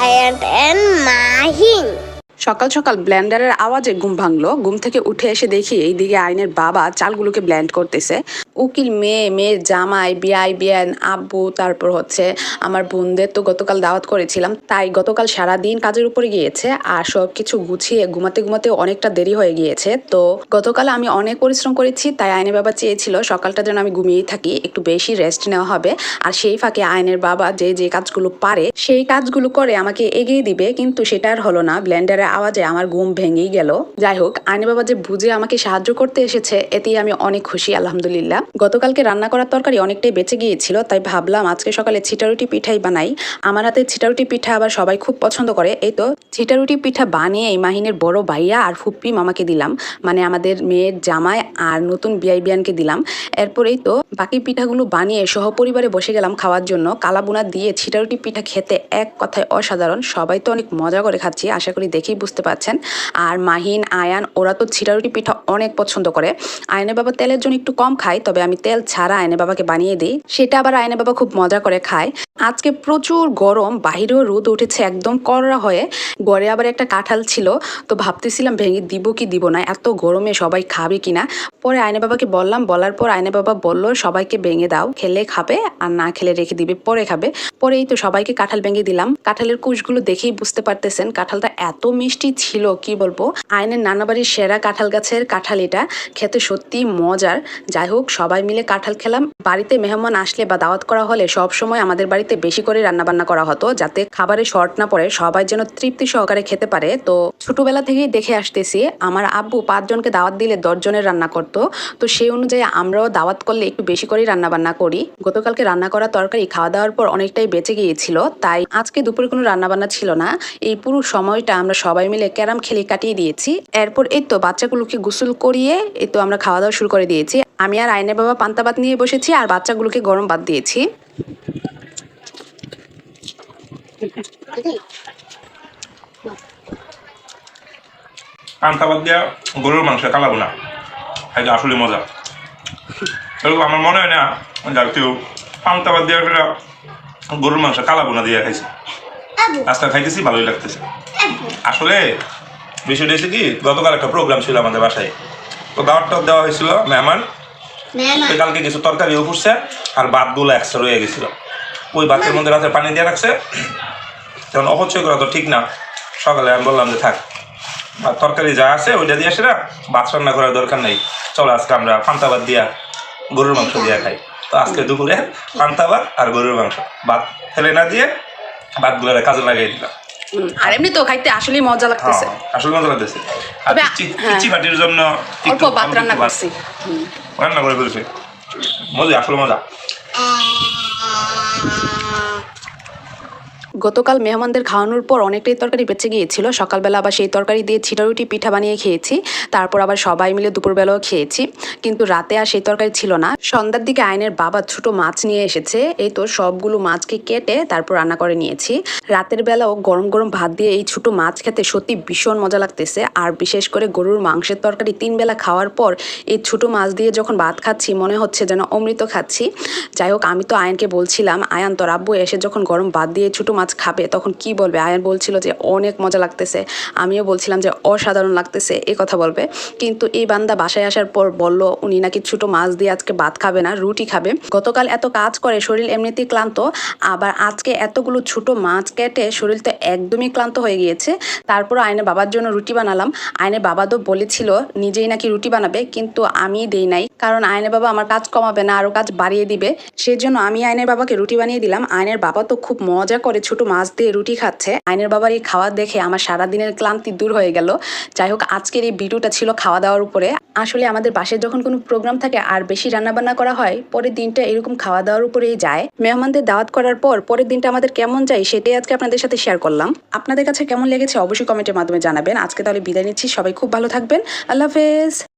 Giant and Mahin. সকাল সকাল ব্লেন্ডারের আওয়াজে ঘুম ভাঙলো। ঘুম থেকে উঠে এসে দেখি এইদিকে আইনের বাবা চালগুলোকে ব্লেন্ড করতেছে। উকিল মেয়ে, মেয়ের জামাই বিয়াই বিয়ান আব্বু, তারপর হচ্ছে আমার বোনদের তো গতকাল দাওয়াত করেছিলাম, তাই গতকাল সারা দিন কাজের উপরে গিয়েছে আর সব কিছু গুছিয়ে ঘুমাতে ঘুমাতে অনেকটা দেরি হয়ে গিয়েছে। তো গতকাল আমি অনেক পরিশ্রম করেছি, তাই আইনের বাবা চেয়েছিল সকালটা যেন আমি ঘুমিয়েই থাকি, একটু বেশি রেস্ট নেওয়া হবে। আর সেই ফাঁকে আইনের বাবা যে যে কাজগুলো পারে, সেই কাজগুলো করে আমাকে এগিয়ে দিবে, কিন্তু সেটা আর হলো না। ব্লেন্ডারের আওয়াজে আমার ঘুম ভেঙেই গেল। যাই হোক আইনের বাবা যে বুঝে আমাকে সাহায্য করতে এসেছে, এতেই আমি অনেক খুশি, আলহামদুলিল্লাহ। গতকালকে রান্না করার তরকারি অনেকটাই বেঁচে গিয়েছিল, তাই ভাবলাম আজকে সকালে ছিটারুটি পিঠাই বানাই। আমার হাতে ছিটারুটি পিঠা আবার সবাই খুব পছন্দ করে। এই তো ছিটারুটি পিঠা বানিয়ে এই মাহিনের বড় ভাইয়া আর ফুপ্পি মামাকে দিলাম। মানে আমাদের মেয়ের জামাই আর নতুন বিয়াই বিয়ানকে দিলাম এরপরেই তো বাকি পিঠাগুলো বানিয়ে সহপরিবারে বসে গেলাম খাওয়ার জন্য। কালাবুনা দিয়ে ছিটারুটি পিঠা খেতে এক কথায় অসাধারণ। সবাই তো অনেক মজা করে খাচ্ছি, আশা করি দেখেই বুঝতে পারছেন। আর মাহিন, আয়ান, ওরা তো ছিটারুটি পিঠা অনেক পছন্দ করে। আয়নের বাবা তেলের জন্য একটু কম খায়, তবে আমি তেল ছাড়া আয়নের বাবাকে বানিয়ে দিই। সেটা আবার আয়নের বাবা খুব মজা করে খায়। আজকে প্রচুর গরম, বাহিরেও রোদ উঠেছে একদম কররা হয়ে। গড়ে আবার একটা কাঁঠাল ছিল, তো ভাবতেছিলাম ভেঙে দিব কি দিব না, এত গরমে সবাই খাবে কিনা। পরে আয়নে বাবাকে বললাম, বলার পর আয়নে বাবা বলল, সবাইকে ভেঙে দাও, খেলে খাবে আর না খেলে রেখে দিবে, পরে খাবে। পরেই তো সবাইকে কাঁঠাল ভেঙে দিলাম। কাঁঠালের কুশগুলো দেখেই বুঝতে পারতেছেন, কাঁঠালটা এত মিষ্টি ছিল, কি বলব, আয়নের নানা বাড়ির সেরা কাঁঠাল গাছের কাঁঠাল এটা। খেতে সত্যি মজার। যাই হোক, সবাই মিলে কাঁঠাল খেলাম। বাড়িতে মেহমান আসলে বা দাওয়াত করা হলে সব সময় আমাদের বাড়িতে বেশি করে রান্না বান্না করা হতো, যাতে খাবারে শর্ট না পড়ে, সবাই যেন তৃপ্তি সহকারে খেতে পারে। তো ছোটবেলা থেকেই দেখে আসতেছি, আমার আব্বু পাঁচজনকে দাওয়াত দিলে দশজনের রান্না করতো। তো সেই অনুযায়ী আমরাও দাওয়াত করলে একটু বেশি করেই রান্না বান্না করি। গতকালকে রান্না করা তরকারি খাওয়া দাওয়ার পর অনেকটাই বেঁচে গিয়েছিল, তাই আজকে দুপুরে কোনো রান্না বান্না ছিল না। এই পুরো সময়টা আমরা সবাই মিলে ক্যারাম খেলে কাটিয়ে দিয়েছি। এরপর এই তো বাচ্চাগুলোকে গোসল করিয়ে এই তো আমরা খাওয়া দাওয়া শুরু করে দিয়েছি। আমি আর আইনের বাবা পান্তা ভাত নিয়ে বসেছি আর বাচ্চাগুলোকে গরম ভাত দিয়েছি। পান্তা গরুর মাংস কালাবো না। এটা আসলে মজা। এরকম আমার মনে হয় না যার কেউ পান্তা বাদ দিয়া গরুর মাংস কালাবো না দিয়ে খাইছে। আবু খাইতেছি ভালোই লাগতেছে। আসলে বিষয়টা হচ্ছে কি গতকাল একটা প্রোগ্রাম ছিল আমাদের বাসায়। তো দাওয়ারটা দেওয়া হয়েছিল মেহমান। কালকে কিছু তরকারিও ফুটছে আর ভাতগুলো একশো রয়ে গেছিল। ওই ভাতের মধ্যে রাতে পানি দিয়ে রাখছে। তখন অপচয় করা তো ঠিক না। সকালে আমি বললাম যে থাক আর তরকারি যা আছে ওইটা দিয়ে আসে না ভাত রান্না করার দরকার নেই। চলো আজকে আমরা পান্তা ভাত দিয়া গরুর মাংস দিয়া খাই। তো আজকে দুপুরে পান্তা ভাত আর গরুর মাংস। ভাত ফেলে না দিয়ে ভাতগুলো কাজে লাগিয়ে দিলাম। আর এমনি তো খাইতে আসলেই মজা লাগতেছে। হ্যাঁ, আসলে মজা লাগতেছে। আর পিচি হ্যাঁ। ভাটির জন্য অল্প একটু ভাত রান্না করছি। রান্না করে ফেলছে। মজা আসলে মজা। গতকাল মেহমানদের খাওয়ানোর পর অনেকটাই তরকারি বেঁচে গিয়েছিল। সকালবেলা আবার সেই তরকারি দিয়ে ছিটারুটি পিঠা বানিয়ে খেয়েছি। তারপর আবার সবাই মিলে দুপুরবেলাও খেয়েছি। কিন্তু রাতে আর সেই তরকারি ছিল না। সন্ধ্যার দিকে আয়নের বাবা ছোট মাছ নিয়ে এসেছে। এই তো সবগুলো মাছকে কেটে তারপর রান্না করে নিয়েছি। রাতের বেলাও গরম গরম ভাত দিয়ে এই ছোট মাছ খেতে সত্যি ভীষণ মজা লাগতেছে। আর বিশেষ করে গরুর মাংসের তরকারি তিন বেলা খাওয়ার পর এই ছোট মাছ দিয়ে যখন ভাত খাচ্ছি, মনে হচ্ছে যেন অমৃত খাচ্ছি। যাই হোক, আমি তো আয়নকে বলছিলাম, আয়ান, তোর আব্বু এসে যখন গরম ভাত দিয়ে ছোটো মাছ খাবে, তখন কি বলবে? আয়ান বলছিল যে, অনেক মজা লাগতেছে। আমিও বলছিলাম যে, অসাধারণ লাগতেছে। এই কথা বলবে। কিন্তু এই বান্দা বাসায় আসার পর বলল, উনি নাকি ছোটো মাছ দিয়ে আজকে ভাত খাবে না, রুটি খাবে। গতকাল এত কাজ করে, শরীর এমনিতেই ক্লান্ত। আবার আজকে এতগুলো ছোট মাছ কেটে, শরীর তো একদমই ক্লান্ত হয়ে গিয়েছে। তারপর আয়নের বাবার জন্য রুটি বানালাম। আয়নের বাবা তো বলেছিল, নিজেই নাকি রুটি বানাবে। কিন্তু আমি দেই নাই। কারণ আয়নের বাবা আমার কাজ কমাবে না আরও কাজ বাড়িয়ে দিবে। সেজন্য আমি আয়নের বাবাকে রুটি বানিয়ে দিলাম। আয়নের বাবা তো খুব মজা করে ছোট মাছ দিয়ে রুটি খাচ্ছে। আইনের বাবার এই খাওয়া দেখে আমার সারা দিনের ক্লান্তি দূর হয়ে গেল। যাই হোক, আজকের এই ভিডিওটা ছিল খাওয়া দাওয়ার উপরে। আসলে আমাদের বাসায় যখন কোনো প্রোগ্রাম থাকে আর বেশি রান্নাবান্না করা হয়, পরের দিনটা এরকম খাওয়া দাওয়ার উপরেই যায়। মেহমানদের দাওয়াত করার পর পরের দিনটা আমাদের কেমন যায় সেটাই আজকে আপনাদের সাথে শেয়ার করলাম। আপনাদের কাছে কেমন লেগেছে অবশ্যই কমেন্টের মাধ্যমে জানাবেন। আজকে তাহলে বিদায় নিচ্ছি। সবাই খুব ভালো থাকবেন। আল্লাহ হাফেজ।